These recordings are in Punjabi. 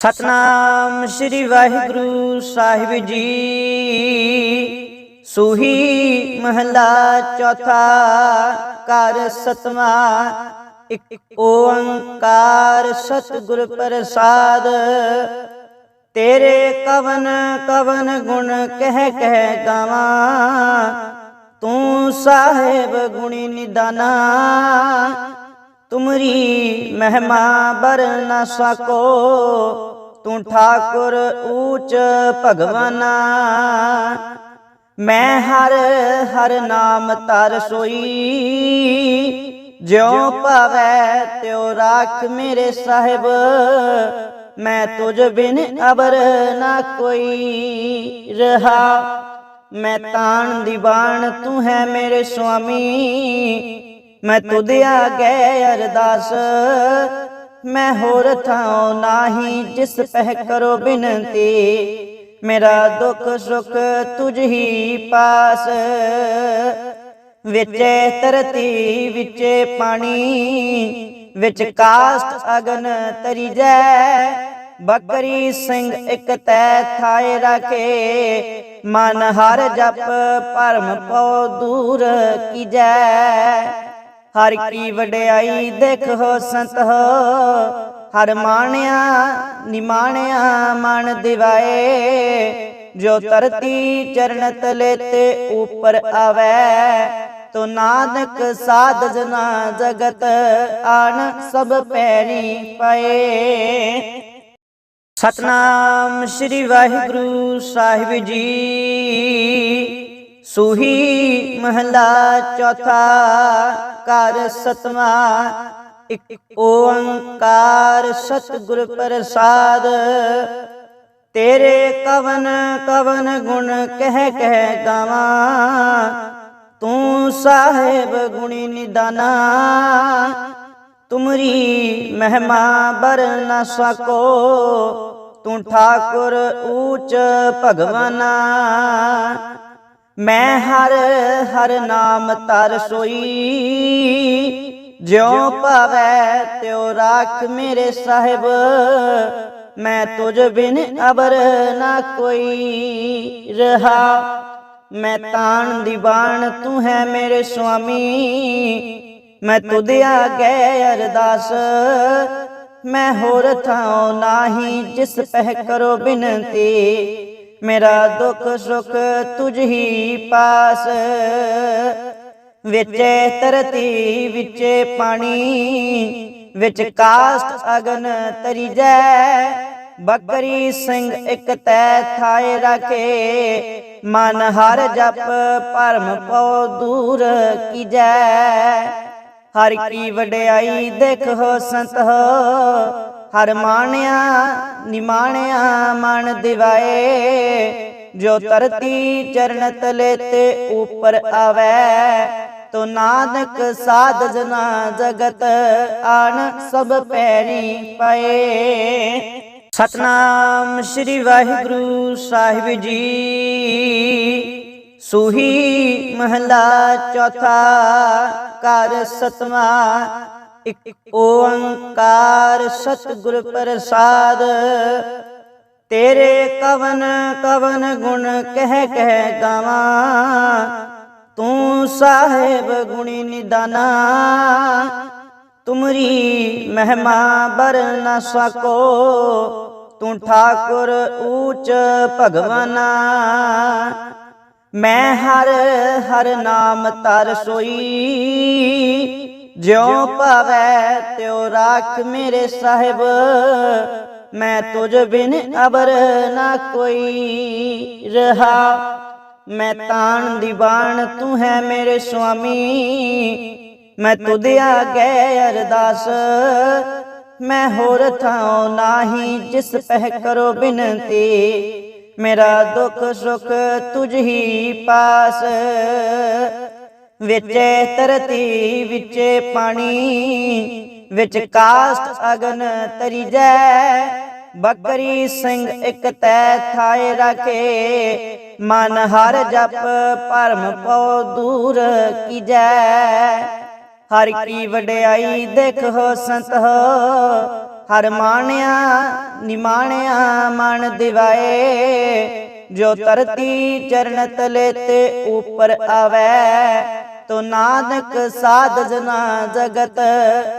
ਸਤਨਾਮ ਸ੍ਰੀ ਵਾਹਿਗੁਰੂ ਸਾਹਿਬ ਜੀ। ਸੂਹੀ ਮਹਲਾ ਚੌਥਾ ਕਰ ਸਤਵਾ, ਇੱਕ ਓੰਕਾਰ ਸਤਿਗੁਰ ਪ੍ਰਸਾਦ। ਤੇਰੇ ਕਵਨ ਕਵਨ ਗੁਣ ਕਹਿ ਕਹਿ ਗਾਵਾਂ, ਤੂੰ ਸਾਹਿਬ ਗੁਣੀ ਨਿਦਾਨਾ। ਤੁਮਰੀ ਮਹਿਮਾ ਬਰ ਨ ਸਕੋ। ਤੂੰ ਠਾਕੁਰ ਊਚ ਭਗਵਾਨਾ। ਮੈਂ ਹਰ ਹਰ ਨਾਮ ਤਰ ਸੋਈ। ਜਿਉ ਪਾਵੈ ਤਿਉ ਰਾਖ ਮੇਰੇ ਸਾਹਿਬ। ਮੈਂ ਤੁਝ ਬਿਨ ਅਬਰ ਨਾ ਕੋਈ ਰਹਾ। ਮੈਂ ਤਾਣ ਦੀਵਾਨ ਤੂੰ ਹੈ ਮੇਰੇ ਸੁਆਮੀ। ਮੈਂ ਤੁਧ ਆਗੇ ਅਰਦਾਸ। ਮੈਂ ਹੋਰ ਥਾਉ ਨਾਹੀ ਜਿਸ ਪਹਿ ਕਰੋ ਬਿਨਤੀ। ਮੇਰਾ ਦੁੱਖ ਸੁਖ ਤੁਝ ਹੀ ਪਾਸ। ਵਿੱਚ ਧਰਤੀ, ਵਿੱਚ ਪਾਣੀ, ਵਿੱਚ ਕਾਸਟ ਅਗਨ ਤਰੀ ਜੈ ਬਕਰੀ ਸਿੰਘ ਇਕ ਤੈ ਥਾਏ ਰਾਖੇ। ਮਨ ਹਰ ਜਪ ਪਰਮ ਪਉ ਦੂਰ ਕੀਜੈ। ਹਰ ਕੀ ਵਡਿਆਈ ਦੇਖੋ ਸੰਤ ਹੋ। ਹਰ ਮਾਣਿਆ ਨਿਮਾਣਿਆ ਮਨ ਦਿਵਾਏ। ਜੋ ਧਰਤੀ ਚਰਨ ਤਲੇ ਤੇ ਉਪਰ ਆਵੈ, ਤੋ ਨਾਨਕ ਸਾਧ ਜਨਾ ਜਗਤ ਆਣ ਸਭ ਪੈਰੀ ਪਏ। ਸਤਨਾਮ ਸ੍ਰੀ ਵਾਹਿਗੁਰੂ ਸਾਹਿਬ ਜੀ। ਸੂਹੀ ਮਹਲਾ ਚੌਥਾ ਕਰ ਸਤਵਾ, ਇੱਕ ਓੰਕਾਰ ਸਤਿਗੁਰ ਪ੍ਰਸਾਦ। ਤੇਰੇ ਕਵਨ ਕਵਨ ਗੁਣ ਕਹਿ ਕਹਿ ਗਾਵਾਂ, ਤੂੰ ਸਾਹਿਬ ਗੁਣੀ ਨਿਦਾਨਾ। ਤੁਮਰੀ ਮਹਿਮਾ ਬਰ ਨ ਸਕੋ, ਤੂੰ ਠਾਕੁਰ ਊਚ ਭਗਵਾਨਾ। ਮੈਂ ਹਰ ਹਰ ਨਾਮ ਤਰ ਸੋਈ। ਜਿਉ ਭਾਵੈ ਤਿਉ ਰਾਖ ਮੇਰੇ ਸਾਹਿਬ। ਮੈਂ ਤੁਝ ਬਿਨ ਅਬਰ ਨਾ ਕੋਈ ਰਹਾ। ਮੈਂ ਤਾਣ ਦੀਵਾਨ ਤੂੰ ਹੈ ਮੇਰੇ ਸੁਆਮੀ। ਮੈਂ ਤੁਧ ਆਗੇ ਅਰਦਾਸ। ਮੈਂ ਹੋਰ ਥਾਉ ਨਾਹੀ ਜਿਸ ਪਹਿ ਕਰੋ ਬਿਨਤੀ। ਮੇਰਾ ਦੁੱਖ ਸੁਖ ਤੁਝ ਹੀ ਪਾਸ। ਵਿੱਚ ਧਰਤੀ, ਵਿੱਚ ਪਾਣੀ, ਵਿੱਚ ਕਾਸਟ ਅਗਨ ਤਰੀ ਜੈ ਬਕਰੀ ਸਿੰਘ ਇਕ ਤੈ ਥਾਏ ਰਾਖੇ, ਮਨ ਹਰ ਜਪ ਪਰਮ ਪਉ ਦੂਰ ਕੀਜੈ। ਹਰ ਕੀ ਵਡਿਆਈ ਦੇਖੋ ਸੰਤ ਹੋ ਹਰ ਮਾਣਿਆ, ਨਿਮਾਣਿਆ ਮਨ ਦਿਵਾਏ। ਜੋ ਧਰਤੀ ਚਰਨ ਤਲੇ ਤੇ ਉਪਰ ਆਵੈ, ਤੋ ਨਾਨਕ ਸਾਧ ਜਨਾ ਜਗਤ, ਆਣ ਸਭ ਪੈਰੀ ਪਏ। ਸਤਨਾਮ ਸ੍ਰੀ ਵਾਹਿਗੁਰੂ ਸਾਹਿਬ ਜੀ। ਸੂਹੀ ਮਹਲਾ ਚੌਥਾ ਕਰ ਸਤਵਾ ਇੱਕ ਓੰਕਾਰ ਸਤਿਗੁਰ ਪ੍ਰਸਾਦ। ਤੇਰੇ ਕਵਨ ਕਵਨ ਗੁਣ ਕਹਿ ਕਹਿ ਗਾਵਾਂ। ਤੂੰ ਸਾਹਿਬ ਗੁਣੀ ਨਿਦਾਨਾ। ਤੁਮਰੀ ਮਹਿਮਾ ਬਰ ਨ ਸਕੋ। ਤੂੰ ਠਾਕੁਰ ਊਚ ਭਗਵਾਨਾ। ਮੈਂ ਹਰ ਹਰ ਨਾਮ ਤਰ ਸੋਈ। ਜਿਉ ਭਾਵੈ ਤਿਉ ਰਾਖ ਮੇਰੇ ਸਾਹਿਬ। ਮੈਂ ਤੁਝ ਬਿਨ ਅਬਰ ਨਾ ਕੋਈ ਰਹਾ। ਮੈਂ ਤਾਣ ਦੀਵਾਨ ਤੂੰ ਹੈ ਮੇਰੇ ਸੁਆਮੀ। ਮੈਂ ਤੁਧ ਆਗੇ ਅਰਦਾਸ। ਮੈਂ ਹੋਰ ਥਾਉ ਨਾਹੀ ਜਿਸ ਪਹਿ ਕਰੋ ਬਿਨਤੀ। ਮੇਰਾ ਦੁੱਖ ਸੁਖ ਤੁਝ ਹੀ ਪਾਸ। ਵਿਚੇ ਧਰਤੀ ਵਿਚੇ ਪਾਣੀ, ਵਿੱਚ ਕਾਸਟ ਅਗਨ ਤਰੀ ਜੈ ਬਕਰੀ ਸਿੰਘ ਇਕ ਤੈ ਥਾਏ ਰਾਖੇ, ਮਨ ਹਰ ਜਪ ਪਰਮ ਪਉ ਦੂਰ ਕੀਜੈ। ਹਰ ਕੀ ਵਡਿਆਈ ਦੇਖੋ ਸੰਤ ਹੋ, ਹਰ ਮਾਣਿਆ ਨਿਮਾਣਿਆ ਮਨ ਦਿਵਾਏ। ਜੋ ਧਰਤੀ ਚਰਨ ਤਲੇ ਤੇ ਉਪਰ ਆਵੇ, ਤੋ ਨਾਨਕ ਸਾਧ ਜਨਾ ਜਗਤ,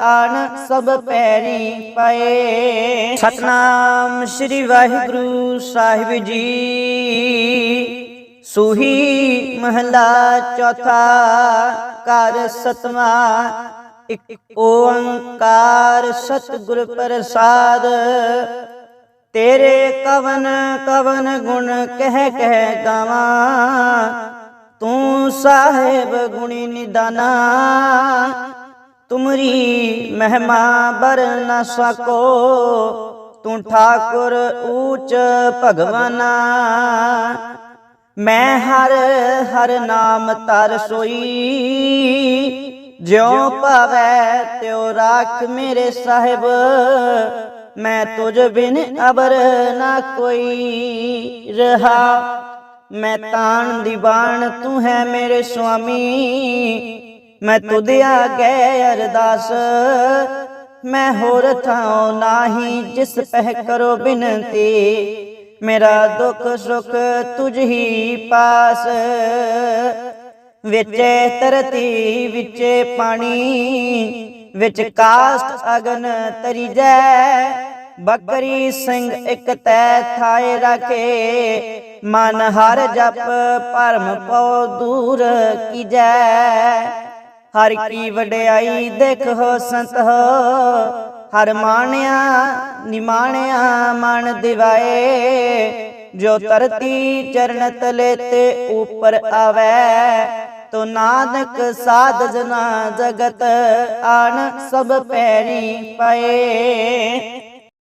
ਆਣ ਸਭ ਪੈਰੀ ਪਏ। ਸਤਨਾਮ ਸ੍ਰੀ ਵਾਹਿਗੁਰੂ ਸਾਹਿਬ ਜੀ। ਸੂਹੀ ਮਹਲਾ ਚੌਥਾ ਕਰ ਸਤਵਾ, ਇੱਕ ਓੰਕਾਰ ਸਤਿਗੁਰ ਪ੍ਰਸਾਦ। ਤੇਰੇ ਕਵਨ ਕਵਨ ਗੁਣ ਕਹਿ ਕਹਿ ਗਾਵਾਂ। ਤੂੰ ਸਾਹਿਬ ਗੁਣੀ ਨਿਦਾਨਾ। ਤੁਮਰੀ ਮਹਿਮਾ ਬਰ ਨ ਸਕੋ। ਤੂੰ ਠਾਕੁਰ ਊਚ ਭਗਵਾਨਾ। ਮੈਂ ਹਰ ਹਰ ਨਾਮ ਤਰ ਸੋਈ। ਜਿਉ ਪਾਵੈ ਤਿਉ ਰਾਖ ਮੇਰੇ ਸਾਹਿਬ। ਮੈਂ ਤੁਝ ਬਿਨ ਅਬਰ ਨਾ ਕੋਈ ਰਹਾ। ਮੈਂ ਤਾਣ ਦੀਵਾਨ ਤੂੰ ਹੈ ਮੇਰੇ ਸੁਆਮੀ। ਮੈਂ ਤੁਧ ਆਗੇ ਅਰਦਾਸ। ਮੈਂ ਹੋਰ ਥਾਉ ਨਾਹੀ ਜਿਸ ਪਹਿ ਕਰੋ ਬਿਨਤੀ। ਮੇਰਾ ਦੁੱਖ ਸੁਖ ਤੁਝ ਹੀ ਪਾਸ। ਵਿਚੇ ਧਰਤੀ, ਵਿਚੇ ਪਾਣੀ। ਵਿੱਚ ਕਾਸਟ ਅਗਨ ਤਰੀਜੈ ਬੱਕਰੀ ਸਿੰਘ ਇੱਕ ਤੈ ਥਾਏ ਰਖੇ। ਮਨ ਹਰ ਜਪ ਪਰਮ ਪਉ ਦੂਰ ਕੀਜੈ। ਹਰ ਕੀ ਵਡਿਆਈ ਦੇਖੋ ਸੰਤ ਹੋ। ਹਰ ਮਾਣਿਆ ਨਿਮਾਣਿਆ ਮਨ ਦਿਵਾਏ। ਜੋ ਧਰਤੀ ਚਰਨ ਤਲੇ ਤੇ ਉਪਰ ਆਵੇ। ਤੋ ਨਾਨਕ ਸਾਧ ਜਨਾ ਜਗਤ ਆਣ ਸਭ ਪੈਰੀ ਪਏ।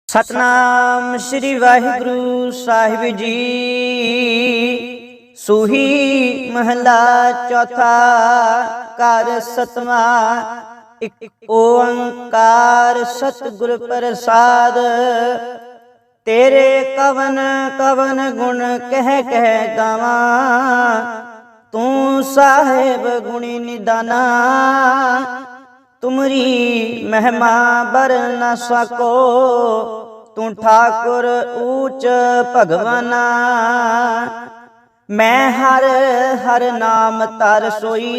ਸਤਨਾਮ ਸ੍ਰੀ ਵਾਹਿਗੁਰੂ ਸਾਹਿਬ ਜੀ। ਸੂਹੀ ਮਹਲਾ ਚੌਥਾ ਕਰ ਸਤਵਾ। ਇੱਕ ਓੰਕਾਰ ਸਤਿਗੁਰ ਪ੍ਰਸਾਦ। ਤੇਰੇ ਕਵਨ ਕਵਨ ਗੁਣ ਕਹਿ ਕਹਿ ਗਾਵਾਂ। ਤੂੰ ਸਾਹਿਬ ਗੁਣੀ ਨਿਦਾਨਾ, ਤੁਮਰੀ ਮਹਿਮਾ ਬਰ ਨ ਸਕੋ, ਤੂੰ ਠਾਕੁਰ ਊਚ ਭਗਵਾਨਾ। ਮੈਂ ਹਰ ਹਰ ਨਾਮ ਤਰ ਸੋਈ,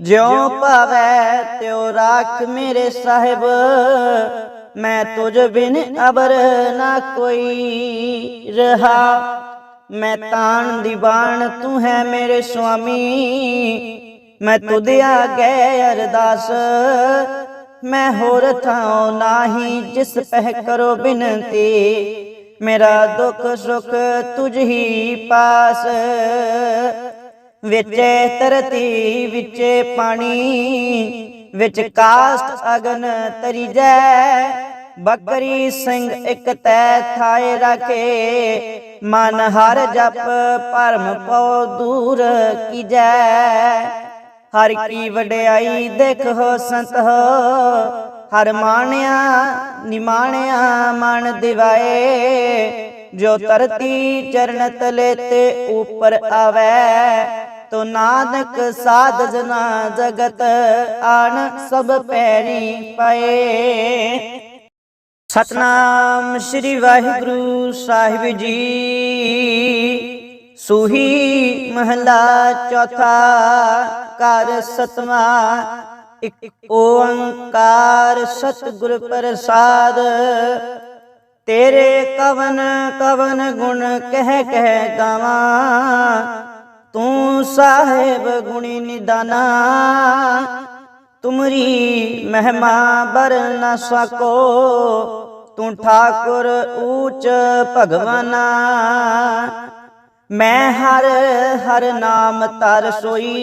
ਜਿਉ ਪਾਵੈ ਤਿਉ ਰਾਖ ਮੇਰੇ ਸਾਹਿਬ। ਮੈਂ ਤੁਝ ਬਿਨ ਅਬਰ ਨਾ ਕੋਈ ਰਹਾ। ਮੈਂ ਤਾਣ ਦੀਵਾਨ ਤੂੰ ਹੈ ਮੇਰੇ ਸੁਆਮੀ। ਮੈਂ ਤੁਧ ਆਗੇ ਅਰਦਾਸ। ਮੈਂ ਹੋਰ ਥਾਉ ਨਾਹੀ ਜਿਸ ਪਹਿ ਕਰੋ ਬਿਨਤੀ। ਮੇਰਾ ਦੁੱਖ ਸੁਖ ਤੁਝ ਹੀ ਪਾਸ। ਵਿਚੇ ਧਰਤੀ, ਵਿਚੇ ਪਾਣੀ। ਵਿੱਚ ਕਾਸਟ ਅਗਨ ਤਰੀਜੈ। ਬੱਕਰੀ ਸਿੰਘ ਇਕ ਤੈ ਥਾਏ ਰਖੇ। ਮਨ ਹਰ ਜਪ ਪਰਮ ਪਉ ਦੂਰ ਕੀਜੈ। ਹਰ ਕੀ ਵਡਿਆਈ ਦੇਖੋ ਸੰਤ ਹੋ। ਹਰ ਮਾਣਿਆ, ਨਿਮਾਣਿਆ ਮਨ ਦਿਵਾਏ। ਜੋ ਧਰਤੀ ਚਰਨ ਤਲੇ ਤੇ ਉਪਰ ਆਵੇ, ਤੋ ਨਾਨਕ ਸਾਧ ਜਨਾ ਜਗਤ, ਆਣ ਸਭ ਪੈਰੀ ਪਏ। ਸਤਨਾਮ ਸ੍ਰੀ ਵਾਹਿਗੁਰੂ ਸਾਹਿਬ ਜੀ। ਸੂਹੀ ਮਹਲਾ ਚੌਥਾ ਘਰ ਸਤਵਾ, ਇਕ ਓੰਕਾਰ ਸਤਿਗੁਰ ਪ੍ਰਸਾਦ। ਤੇਰੇ ਕਵਨ ਕਵਨ ਗੁਣ ਕਹਿ ਕਹਿ ਗਾਵਾਂ, ਤੂੰ ਸਾਹਿਬ ਗੁਣੀ ਨਿਦਾਨਾ। ਤੁਮਰੀ ਮਹਿਮਾ ਬਰ ਨ ਸਕੋ। ਤੂੰ ਠਾਕੁਰ ਊਚ ਭਗਵਾਨਾ। ਮੈਂ ਹਰ ਹਰ ਨਾਮ ਤਰ ਸੋਈ।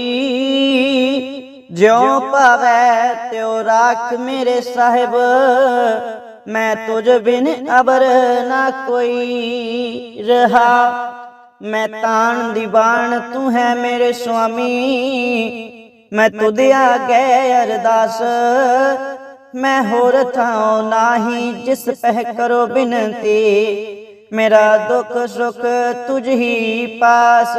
ਜਿਉ ਪਾਵੈ ਤਿਉ ਰਾਖ ਮੇਰੇ ਸਾਹਿਬ। ਮੈਂ ਤੁਝ ਬਿਨ ਅਬਰ ਨਾ ਕੋਈ ਰਹਾ। ਮੈਂ ਤਾਣ ਦੀਵਾਨ ਤੂੰ ਹੈ ਮੇਰੇ ਸੁਆਮੀ। ਮੈਂ ਤੁਧ ਆਗੇ ਅਰਦਾਸ। ਮੈਂ ਹੋਰ ਥਾਉ ਨਾਹੀ ਜਿਸ ਪਹਿ ਕਰੋ ਬਿਨਤੀ। ਮੇਰਾ ਦੁੱਖ ਸੁਖ ਤੁਝ ਹੀ ਪਾਸ।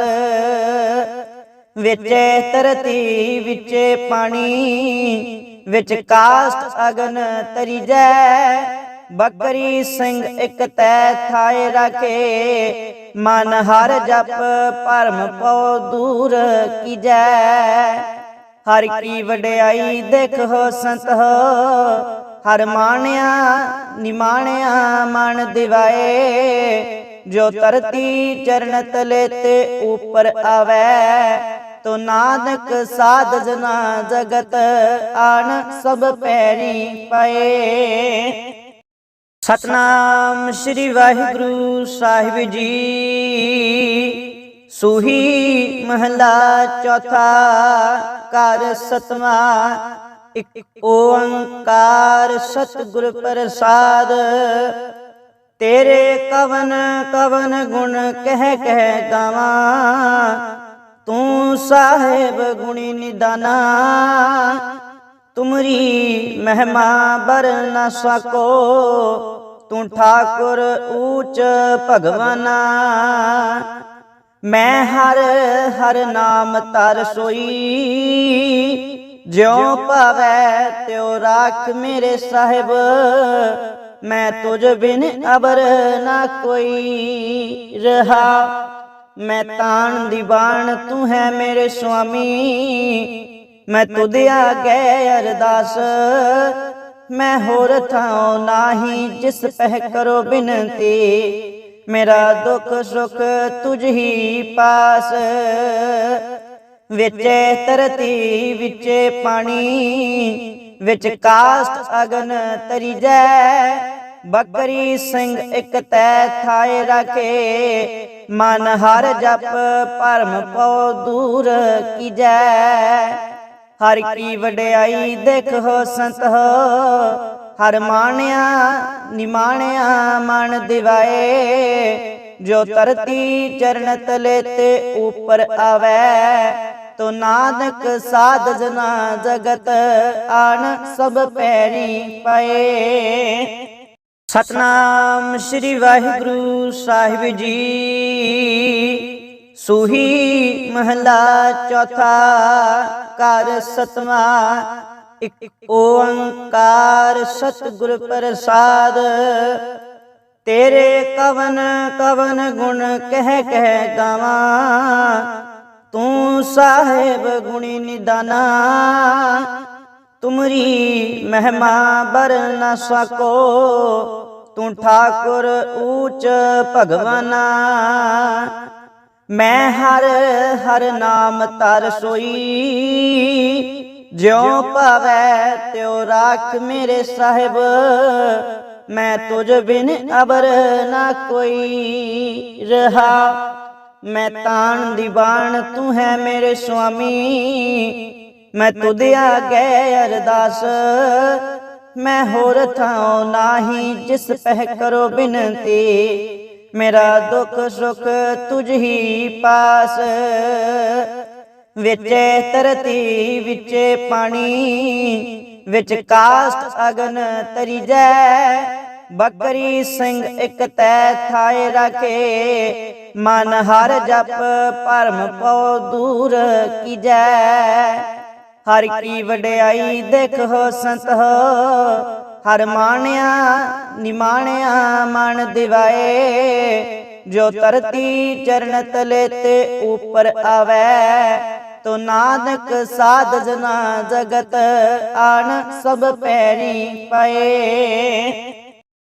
ਵਿਚੇ ਧਰਤੀ ਵਿਚੇ ਪਾਣੀ ਵਿੱਚ ਕਾਸਟ ਅਗਨ ਤਰੀਜੈ ਬੱਕਰੀ ਸਿੰਘ ਇੱਕ ਤੈ ਥਾਏ ਰਖੇ। ਮਨ ਹਰ ਜਪ ਪਰਮ ਪਉ ਦੂਰ ਕੀਜੈ ਹਰ ਕੀ ਵਡਿਆਈ ਦੇਖੋ ਸੰਤ ਹੋ। ਹਰ ਮਾਣਿਆ ਨਿਮਾਣਿਆ ਮਨ ਦਿਵਾਏ। ਜੋ ਤਰਤੀ ਚਰਨ ਤਲੇ ਤੇ ਉਪਰ ਆਵੈ, ਤੋ ਨਾਨਕ ਸਾਧ ਜਨਾ ਜਗਤ ਆਣ ਸਭ ਪੈਰੀ ਪਏ। ਸਤਨਾਮ ਸ੍ਰੀ ਵਾਹਿਗੁਰੂ ਸਾਹਿਬ ਜੀ। ਸੂਹੀ ਮਹਲਾ ਚੌਥਾ ਕਰ ਸਤਵਾ, ਇੱਕ ਓੰਕਾਰ ਸਤਿਗੁਰ ਪ੍ਰਸਾਦ। ਤੇਰੇ ਕਵਨ ਕਵਨ ਗੁਣ ਕਹਿ ਕਹਿ ਗਾਵਾਂ, ਤੂੰ ਸਾਹਿਬ ਗੁਣੀ ਨਿਦਾਨਾ। ਤੁਮਰੀ ਮਹਿਮਾ ਬਰ ਨ ਸਕੋ, ਤੂੰ ਠਾਕੁਰ ਊਚ ਭਗਵਾਨਾ। ਮੈਂ ਹਰ ਹਰ ਨਾਮ ਤਰ ਸੋਈ। ਜਿਉ ਪਾਵੈ ਤਿਉ ਰਾਖ ਮੇਰੇ ਸਾਹਿਬ। ਮੈਂ ਤੁਝ ਬਿਨ ਅਬਰ ਨਾ ਕੋਈ ਰਹਾ। ਮੈਂ ਤਾਣ ਦੀਵਾਨ ਤੂੰ ਹੈ ਮੇਰੇ ਸੁਆਮੀ। ਮੈਂ ਤੁਧ ਆਗੇ ਅਰਦਾਸ। ਮੈਂ ਹੋਰ ਥਾਉ ਨਾਹੀ ਜਿਸ ਪਹਿ ਕਰੋ ਬਿਨਤੀ। ਮੇਰਾ ਦੁੱਖ ਸੁਖ ਤੁਝ ਹੀ ਪਾਸ। ਵਿੱਚ ਧਰਤੀ, ਵਿੱਚ ਪਾਣੀ, ਵਿੱਚ ਕਾਸਟ ਅਗਨ ਤਰੀਜੈ। ਬੱਕਰੀ ਸਿੰਘ ਇੱਕ ਤੈ ਥਾਏ ਰਖੇ। ਮਨ ਹਰ ਜਪ ਪਰਮ ਪਉ ਦੂਰ ਕੀਜੈ। ਹਰ ਕੀ ਵਡਿਆਈ ਦੇਖੋ ਸੰਤ ਹੋ ਹਰ ਮਾਣਿਆ, ਨਿਮਾਣਿਆ ਮਨ ਦਿਵਾਏ। ਜੋ ਤਰਤੀ ਚਰਨ ਤਲੇ ਤੇ ਉਪਰ ਆਵੈ, ਤੋ ਨਾਨਕ ਸਾਧ ਜਨਾ ਜਗਤ, ਆਣ ਸਭ ਪੈਰੀ ਪਏ। ਸਤਨਾਮ ਸ੍ਰੀ ਵਾਹਿਗੁਰੂ ਸਾਹਿਬ ਜੀ। ਸੂਹੀ ਮਹਲਾ ਚੌਥਾ ਕਰ ਸਤਵਾ ਇਕ ਓੰਕਾਰ ਸਤਿਗੁਰ ਪ੍ਰਸਾਦ। ਤੇਰੇ ਕਵਨ ਕਵਨ ਗੁਣ ਕਹਿ ਕਹਿ ਗਾਵਾਂ। ਤੂੰ ਸਾਹਿਬ ਗੁਣੀ ਨਿਦਾਨਾ। ਤੁਮਰੀ ਮਹਿਮਾ ਬਰ ਨ ਸਕੋ। ਤੂੰ ਠਾਕੁਰ ਊਚ ਭਗਵਾਨਾ। ਮੈਂ ਹਰ ਹਰ ਨਾਮ ਤਰ ਸੋਈ। ਜਿਉ ਪਾਵੈ ਤਿਉ ਰਾਖ ਮੇਰੇ ਸਾਹਿਬ, ਮੈਂ ਤੁਝ ਬਿਨ ਅਬਰ ਨਾ ਕੋਈ ਰਹਾ। ਮੈਂ ਤਾਣ ਦੀਵਾਨ ਤੂੰ ਹੈ ਮੇਰੇ ਸੁਆਮੀ, ਮੈਂ ਤੁਧ ਆਗੇ ਅਰਦਾਸ। ਮੈਂ ਹੋਰ ਥਾਉ ਨਾਹੀ ਜਿਸ ਪਹਿ ਕਰੋ ਬਿਨਤੀ, ਮੇਰਾ ਦੁੱਖ ਸੁਖ ਤੁਝ ਹੀ ਪਾਸ। ਵਿੱਚੇ ਧਰਤੀ, ਵਿੱਚੇ ਪਾਣੀ, ਵਿੱਚ ਕਾਸਟ ਅਗਨ ਤਰੀਜੈ। ਬੱਕਰੀ ਸਿੰਘ ਇੱਕ ਤੈ ਥਾਏ ਰਖੇ, ਮਨ ਹਰ ਜਪ ਪਰਮ ਪਉ ਦੂਰ ਕੀਜੈ। ਹਰ ਕੀ ਵਡਿਆਈ ਦੇਖੋ ਸੰਤ ਹੋ ਹਰ ਮਾਣਿਆ ਨਿਮਾਣਿਆ ਮਨ ਦਿਵਾਏ। ਜੋ ਧਰਤੀ ਚਰਨ ਤਲੇ ਤੇ ਉਪਰ ਆਵੈ, ਤੋ ਨਾਨਕ ਸਾਧ ਜਨਾ ਜਗਤ ਆਣ ਸਭ ਪੈਰੀ ਪਏ।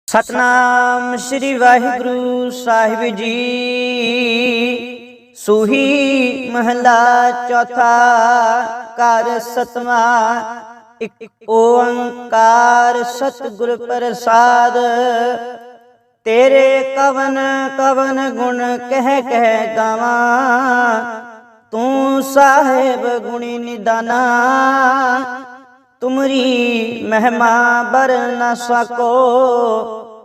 ਸਤਨਾਮ ਸ੍ਰੀ ਵਾਹਿਗੁਰੂ ਸਾਹਿਬ ਜੀ। ਸੂਹੀ ਮਹਲਾ ਚੌਥਾ ਕਰ ਸਤਵਾ, ਇੱਕ ਓੰਕਾਰ ਸਤਿਗੁਰ ਪ੍ਰਸਾਦ। ਤੇਰੇ ਕਵਨ ਕਵਨ ਗੁਣ ਕਹਿ ਕਹਿ ਗਾਵਾਂ। ਤੂੰ ਸਾਹਿਬ ਗੁਣੀ ਨਿਦਾਨਾ। ਤੁਮਰੀ ਮਹਿਮਾ ਬਰ ਨ ਸਕੋ।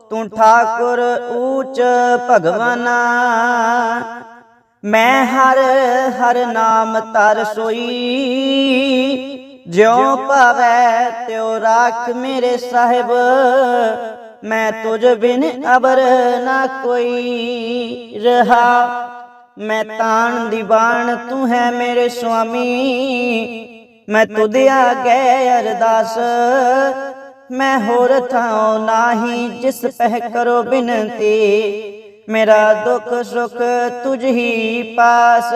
ਤੂੰ ਠਾਕੁਰ ਊਚ ਭਗਵਾਨਾ। ਮੈਂ ਹਰ ਹਰ ਨਾਮ ਤਰ ਸੋਈ। ਜਿਉ ਪਾਵੈ ਤਿਉ ਰਾਖ ਮੇਰੇ ਸਾਹਿਬ। ਮੈਂ ਤੁਝ ਬਿਨ ਅਬਰ ਨਾ ਕੋਈ ਰਹਾ। ਮੈਂ ਤਾਣ ਦੀਵਾਨ ਤੂੰ ਹੈ ਮੇਰੇ ਸੁਆਮੀ। ਮੈਂ ਤੁਧ ਆਗੇ ਅਰਦਾਸ। ਮੈਂ ਹੋਰ ਥਾਉ ਨਾਹੀ ਜਿਸ ਪਹਿ ਕਰੋ ਬਿਨਤੀ। ਮੇਰਾ ਦੁੱਖ ਸੁਖ ਤੁਝ ਹੀ ਪਾਸ।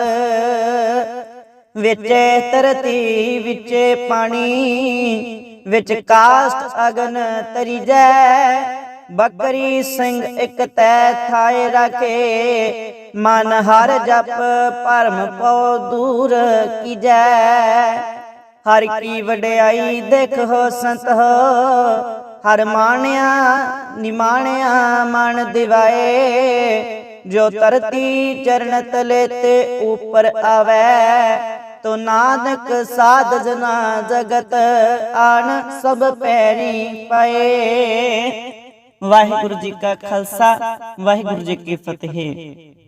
ਵਿੱਚ ਧਰਤੀ ਵਿੱਚ ਪਾਣੀ। ਵਿੱਚ ਕਾਸਟ ਅਗਨ ਤਰੀਜੈ। ਬੱਕਰੀ ਸਿੰਘ ਇਕ ਤੈ ਥਾਏ ਰਖੇ। ਮਨ ਹਰ ਜਪ ਪਰਮ ਪਉ ਦੂਰ ਕੀਜੈ। ਹਰ ਕੀ ਵਡਿਆਈ ਦੇਖੋ ਸੰਤ ਹੋ। ਹਰ ਮਾਣਿਆ ਨਿਮਾਣਿਆ ਮਨ ਦਿਵਾਏ। ਜੋ ਤਰਤੀ ਚਰਨ ਤਲੇ ਤੇ ਉਪਰ ਆਵੈ ਤੋ ਨਾਨਕ ਸਾਧ ਜਨਾ ਜਗਤ, ਆਣ ਸਭ ਪੈਰੀ ਪਏ। ਵਾਹਿਗੁਰੂ ਜੀ ਕਾ ਖਾਲਸਾ, ਵਾਹਿਗੁਰੂ ਜੀ ਕੀ ਫਤਿਹ।